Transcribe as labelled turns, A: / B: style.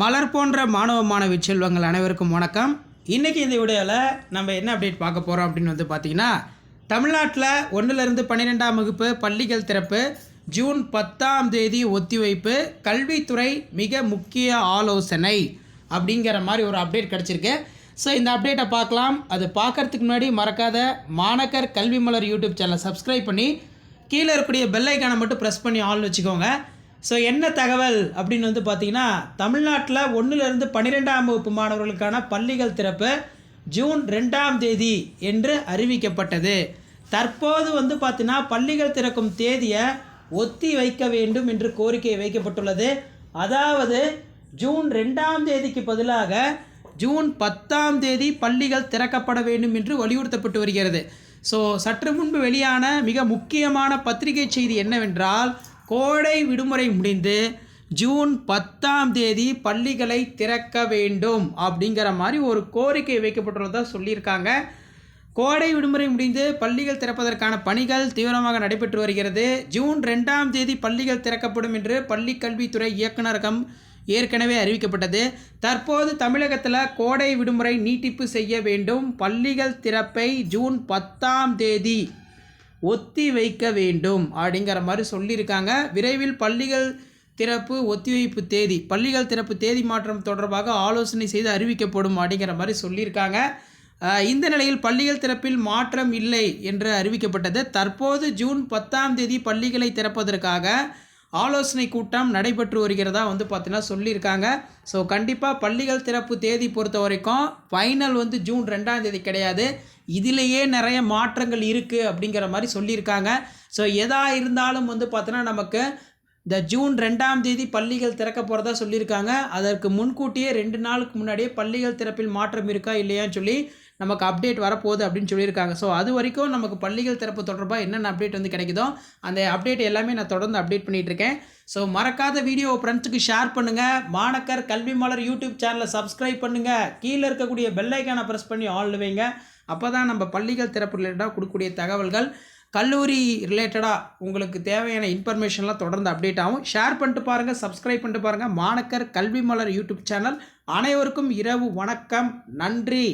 A: மலர் போன்ற மாணவ மாணவி செல்வங்கள் அனைவருக்கும் வணக்கம். இன்றைக்கி இந்த வீடியோவில் நம்ம என்ன அப்டேட் பார்க்க போகிறோம் அப்படின்னு வந்து பார்த்தீங்கன்னா தமிழ்நாட்டில் ஒன்றுலேருந்து பன்னிரெண்டாம் வகுப்பு பள்ளிகள் திறப்பு ஜூன் பத்தாம் தேதி ஒத்திவைப்பு கல்வித்துறை மிக முக்கிய ஆலோசனை அப்படிங்கிற மாதிரி ஒரு அப்டேட் கிடச்சிருக்கு. ஸோ இந்த அப்டேட்டை பார்க்கலாம். அது பார்க்கறதுக்கு முன்னாடி மறக்காத மாணக்கர் கல்வி மலர் யூடியூப் சேனலை சப்ஸ்கிரைப் பண்ணி கீழே இருக்கக்கூடிய பெல்லைக்கானை மட்டும் ப்ரெஸ் பண்ணி ஆள் வச்சுக்கோங்க. ஸோ என்ன தகவல் அப்படின்னு வந்து பார்த்தீங்கன்னா தமிழ்நாட்டில் ஒன்றுலேருந்து பன்னிரெண்டாம் வகுப்பு மாணவர்களுக்கான பள்ளிகள் திறப்பு ஜூன் ரெண்டாம் தேதி என்று அறிவிக்கப்பட்டது. தற்போது வந்து பார்த்தீங்கன்னா பள்ளிகள் திறக்கும் தேதியை ஒத்தி வைக்க வேண்டும் என்று கோரிக்கை வைக்கப்பட்டுள்ளது. அதாவது ஜூன் ரெண்டாம் தேதிக்கு பதிலாக ஜூன் பத்தாம் தேதி பள்ளிகள் திறக்கப்பட வேண்டும் என்று வலியுறுத்தப்பட்டு வருகிறது. ஸோ சற்று முன்பு வெளியான மிக முக்கியமான பத்திரிகை செய்தி என்னவென்றால் கோடை விடுமுறை முடிந்து ஜூன் பத்தாம் தேதி பள்ளிகளை திறக்க வேண்டும் அப்படிங்கிற மாதிரி ஒரு கோரிக்கை வைக்கப்பட்டுள்ளதாக சொல்லியிருக்காங்க. கோடை விடுமுறை முடிந்து பள்ளிகள் திறப்பதற்கான பணிகள் தீவிரமாக நடைபெற்று வருகிறது. ஜூன் ரெண்டாம் தேதி பள்ளிகள் திறக்கப்படும் என்று பள்ளி கல்வித்துறை இயக்குநரகம் ஏற்கனவே அறிவிக்கப்பட்டது. தற்போது தமிழகத்தில் கோடை விடுமுறை நீட்டிப்பு செய்ய வேண்டும். பள்ளிகள் திறப்பை ஜூன் பத்தாம் தேதி ஒத்தி வைக்க வேண்டும் அப்படிங்கிற மாதிரி சொல்லியிருக்காங்க. விரைவில் பள்ளிகள் திறப்பு ஒத்திவைப்பு தேதி பள்ளிகள் திறப்பு தேதி மாற்றம் தொடர்பாக ஆலோசனை செய்து அறிவிக்கப்படும் அப்படிங்கிற மாதிரி சொல்லியிருக்காங்க. இந்த நிலையில் பள்ளிகள் திறப்பில் மாற்றம் இல்லை என்று அறிவிக்கப்பட்டது. தற்போது ஜூன் பத்தாம் தேதி பள்ளிகளை திறப்பதற்காக ஆலோசனை கூட்டம் நடைபெற்று வருகிறதா வந்து பார்த்தீங்கன்னா சொல்லியிருக்காங்க. ஸோ கண்டிப்பாக பள்ளிகள் திறப்பு தேதி பொறுத்த வரைக்கும் ஃபைனல் வந்து ஜூன் ரெண்டாம் தேதி கிடையாது. இதிலேயே நிறைய மாற்றங்கள் இருக்குது அப்படிங்கிற மாதிரி சொல்லியிருக்காங்க. ஸோ எதா இருந்தாலும் வந்து பார்த்தோன்னா நமக்கு இந்த ஜூன் ரெண்டாம் தேதி பள்ளிகள் திறக்க போகிறதா சொல்லியிருக்காங்க. அதற்கு முன்கூட்டியே ரெண்டு நாளுக்கு முன்னாடியே பள்ளிகள் திறப்பில் மாற்றம் இருக்கா இல்லையான்னு சொல்லி நமக்கு அப்டேட் வரப்போகுது அப்படின்னு சொல்லியிருக்காங்க. ஸோ அது வரைக்கும் நமக்கு பள்ளிகள் திறப்பு தொடர்பாக என்னென்ன அப்டேட் வந்து கிடைக்குதோ அந்த அப்டேட் எல்லாமே நான் தொடர்ந்து அப்டேட் பண்ணிகிட்டு இருக்கேன். ஸோ மறக்காத வீடியோ ஃப்ரெண்ட்ஸுக்கு ஷேர் பண்ணுங்கள் மாணக்கர் கல்வி மலர் யூடியூப் சேனலை சப்ஸ்கிரைப் பண்ணுங்கள் கீழே இருக்கக்கூடிய பெல்லைக்கானை ப்ரெஸ் பண்ணி ஆல் வைங்க. அப்போ தான் நம்ம பள்ளிகள் திறப்பு ரிலேட்டடாக கொடுக்கக்கூடிய தகவல்கள் கல்லூரி ரிலேட்டடாக உங்களுக்கு தேவையான இன்ஃபர்மேஷன்லாம் தொடர்ந்து அப்டேட் ஆகும். ஷேர் பண்ணிட்டு பாருங்கள் சப்ஸ்கிரைப் பண்ணிட்டு பாருங்கள் மாணக்கர் கல்வி மலர் யூடியூப் சேனல் அனைவருக்கும் இரவு வணக்கம். நன்றி.